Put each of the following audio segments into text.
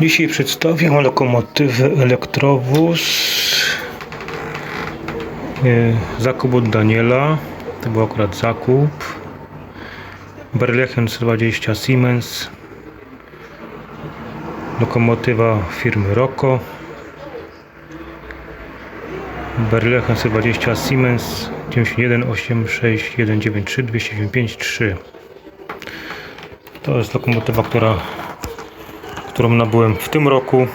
Dzisiaj przedstawię lokomotywę Elektrowóz. E, Zakup od Daniela. To był akurat zakup. Berlechen 120 Siemens. Lokomotywa firmy Rocco. Berlechen 120 Siemens 9186193 295 To jest lokomotywa, która którą nabyłem w tym roku.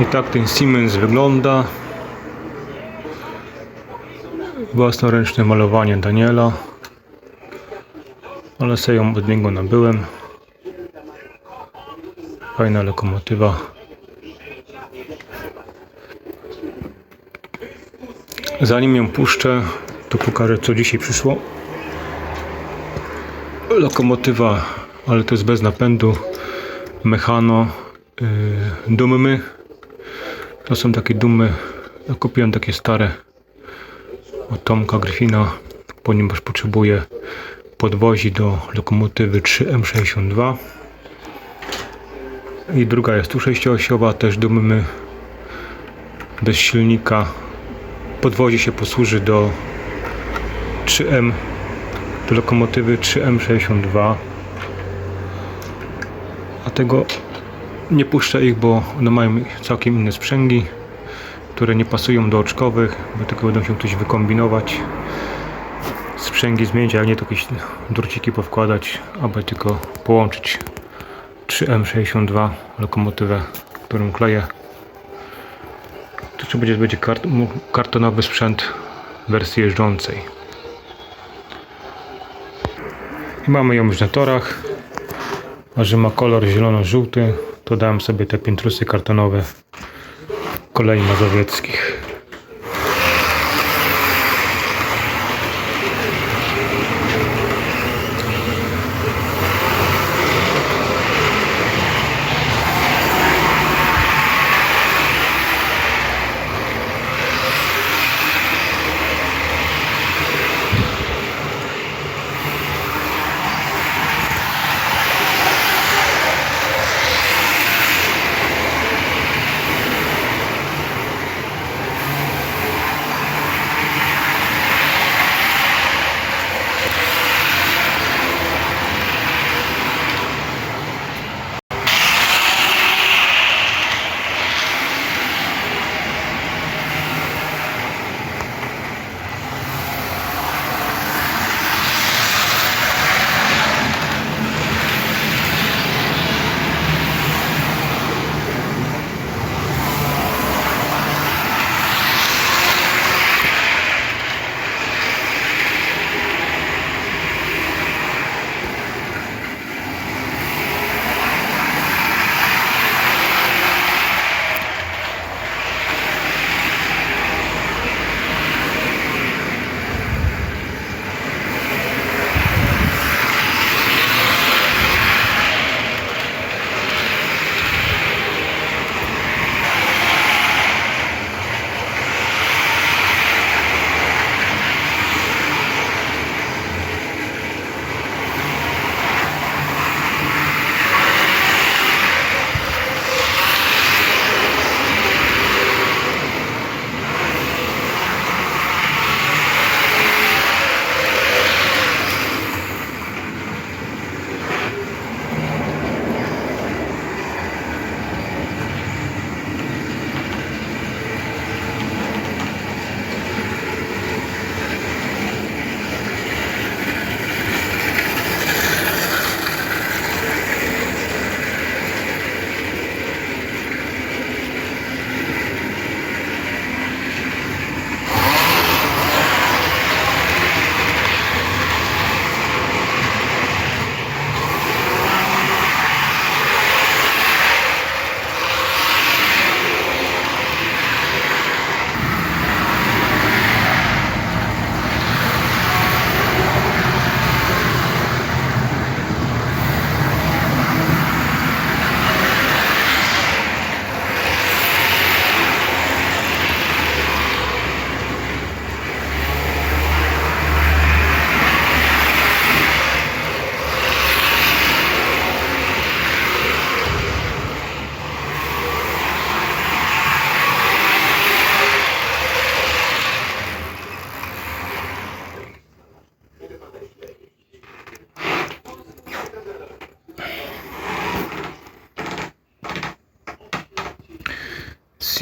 I tak ten Siemens wygląda. Własnoręczne malowanie Daniela. Ale sobie ją od niego nabyłem. Fajna lokomotywa. Zanim ją puszczę, to pokażę co dzisiaj przyszło lokomotywa, ale to jest bez napędu, mechano, yy, dumy. To są takie dumy, ja kupiłem takie stare od Tomka Gryfina, ponieważ potrzebuję podwozi do lokomotywy 3M62 i druga jest tu sześcioosiowa, też dumy bez silnika. Podwozie się posłuży do 3M do lokomotywy 3M62 a tego nie puszczę ich, bo one mają całkiem inne sprzęgi które nie pasują do oczkowych bo tylko będą się ktoś wykombinować sprzęgi zmienić, ale nie to jakieś druciki powkładać aby tylko połączyć 3M62 lokomotywę, którą kleję. To trzeba będzie, będzie kart, kartonowy sprzęt wersji jeżdżącej mamy ją już na torach. A że ma kolor zielono-żółty, to dałem sobie te piętrusy kartonowe kolei mazowieckich.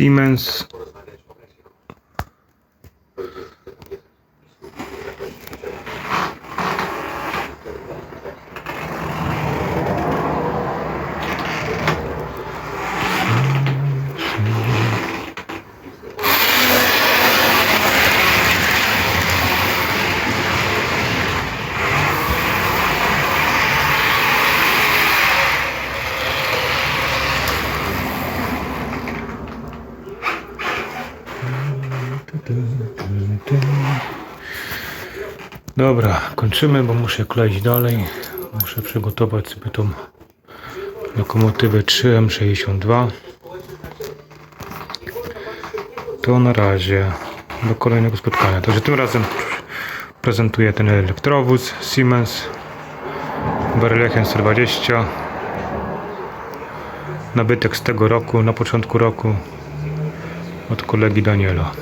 Siemens. Dobra, kończymy, bo muszę kleić dalej. Muszę przygotować sobie tą lokomotywę 3M62. To na razie do kolejnego spotkania. Także tym razem prezentuję ten elektrowóz Siemens Berlechem 120 nabytek z tego roku, na początku roku od kolegi Daniela.